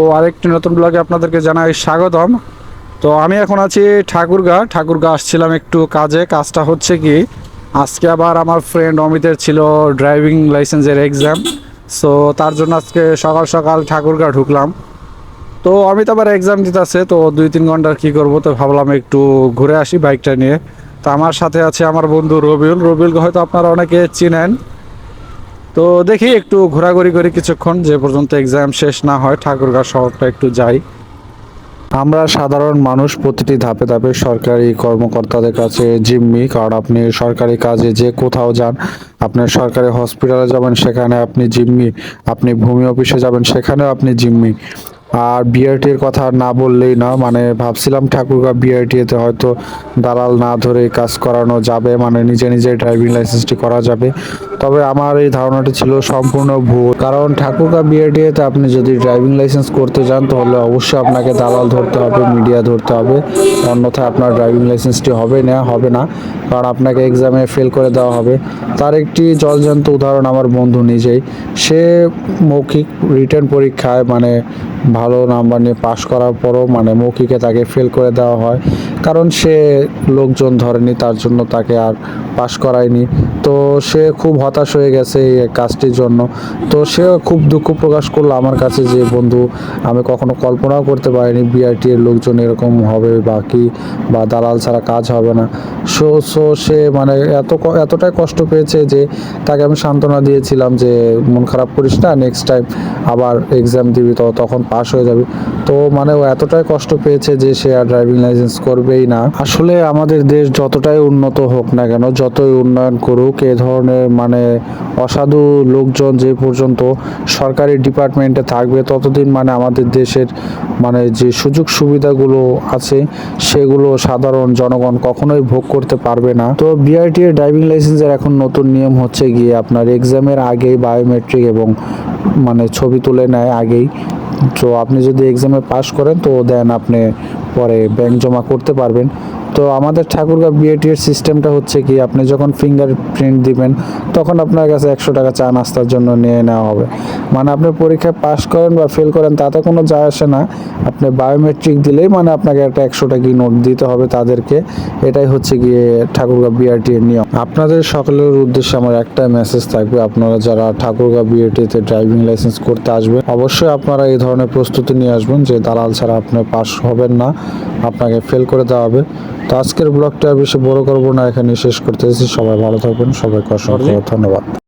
তো আরেকটি নতুন ব্লগে আপনাদেরকে জানাই স্বাগতম। তো আমি এখন আছি ঠাকুরগা। ঠাকুরগা আসছিলাম একটু কাজে। কাজটা হচ্ছে কি, আজকে আবার আমার ফ্রেন্ড অমিতের ছিল ড্রাইভিং লাইসেন্সের এক্সাম সো তার জন্য আজকে সকাল সকাল ঠাকুরগা ঢুকলাম। তো অমিত আবার এক্সাম দিতেছে, তো দুই তিন ঘণ্টার কি করব তো ভাবলাম একটু ঘুরে আসি বাইকটা নিয়ে। তো আমার সাথে আছে আমার বন্ধু রবিউল। রবিউলকে হয়তো আপনারা অনেকে চিনেন। তো দেখি একটু ঘোরাঘুরি করি কিছুক্ষণ, যে পর্যন্ত এক্সাম শেষ না হয় ঠাকুরগাঁ শহরটা একটু যাই। আমরা সাধারণ মানুষ প্রতিটি ধাপে ধাপে সরকারি কর্মকর্তাদের কাছে জিম্মি, কারণ আপনি সরকারি কাজে যে কোথাও যান, আপনি সরকারি হসপিটালে যাবেন, সেখানে আপনি জিম্মি, আপনি ভূমি অফিসে যাবেন, সেখানেও আপনি জিম্মি। আর বিআরটি এর কথা না বললেই না মানে ভাবছিলাম ঠাকুরগাঁ বিআরটিতে হয়তো দালাল না ধরে কাজ করানো যাবে মানে নিজে নিজে ড্রাইভিং লাইসেন্সটি করা যাবে। তবে আমার এই ধারণাটি ছিল সম্পূর্ণ ভুল, কারণ ঠাকুরগাঁ বিআরটিএতে আপনি যদি ড্রাইভিং লাইসেন্স করতে যান, তাহলে অবশ্যই আপনাকে দালাল ধরতে হবে মিডিয়া ধরতে হবে, অন্যথায় আপনার ড্রাইভিং লাইসেন্সটি হবে না হবে না, কারণ আপনাকে এক্সামে ফেল করে দেওয়া হবে। তার একটি জলজান্ত উদাহরণ আমার বন্ধু নিজেই, সে মৌখিক রিটার্ন পরীক্ষায় মানে ভালো নাম্বার নিয়ে পাশ করার পরও মানে মৌখিকে তাকে ফেল করে দেওয়া হয়। কারণ সে লোকজন ধরেনি, তার জন্য তাকে আর পাশ করায়নি। তো সে খুব হতাশ হয়ে গেছে এই কাজটির জন্য। তো সে খুব দুঃখ প্রকাশ করল আমার কাছে যে, বন্ধু, আমি কখনো কল্পনাও করতে পারিনি বিআরটি এর লোকজন এরকম হবে বা কি, বা দালাল ছাড়া কাজ হবে না। সো সো সে মানে এত এতটাই কষ্ট পেয়েছে যে, তাকে আমি সান্ত্বনা দিয়েছিলাম যে, মন খারাপ করিস না নেক্সট টাইম আবার এক্সাম দিবি, তো তখন পাস হয়ে যাবি। তো মানে ও এতটাই কষ্ট পেয়েছে যে, সে আর ড্রাইভিং লাইসেন্স করবেই না। আসলে আমাদের দেশ যতটাই উন্নত হোক না কেন, যতই উন্নয়ন করুক, এ ধরনের মানে অসাধু লোকজন যে পর্যন্ত সরকারি ডিপার্টমেন্টে থাকবে, ততদিন মানে আমাদের দেশের মানে যে সুযোগ সুবিধাগুলো আছে, সেগুলো সাধারণ জনগণ কখনোই ভোগ করতে পারবে না। তো বিআরটি এর ড্রাইভিং লাইসেন্সের এখন নতুন নিয়ম হচ্ছে গিয়ে আপনার এক্সামের আগেই বায়োমেট্রিক এবং মানে ছবি তুলে নেয় আগেই। তো আপনি যদি এক্সামে পাশ করেন, তো দেন আপনি পরে ব্যাংক জমা করতে পারবেন। তো আমাদের ঠাকুরগাঁ বিএটি এর সিস্টেমটা হচ্ছে কি, আপনি যখন ফিঙ্গার প্রিন্ট দিবেন, তখন আপনার কাছে একশো টাকা চা নাস্তার জন্য নিয়ে নেওয়া হবে। মানে আপনি পরীক্ষায় পাশ করেন বা ফেল করেন তাতে কোনো যায় আসে না। আপনি বায়োমেট্রিক দিলেই মানে আপনাকে একটা একশো টাকা নোট দিতে হবে তাদেরকে। এটাই হচ্ছে গিয়ে ঠাকুরগাঁ বিআরটি এর নিয়ম। আপনাদের সকলের উদ্দেশ্যে আমার একটাই মেসেজ থাকবে। আপনারা যারা ঠাকুরগাঁ বিআরটিতে ড্রাইভিং লাইসেন্স করতে আসবেন অবশ্যই আপনারা এই ধরনের প্রস্তুতি নিয়ে আসবেন যে দালাল ছাড়া আপনি পাস হবেন না আপনাকে ফেল করে দেওয়া হবে। তো আজকের ব্লগটা বেশি বড় করব না এখানে শেষ করতেছি। সবাই ভালো থাকবেন। সবাইকে অসংখ্য ধন্যবাদ।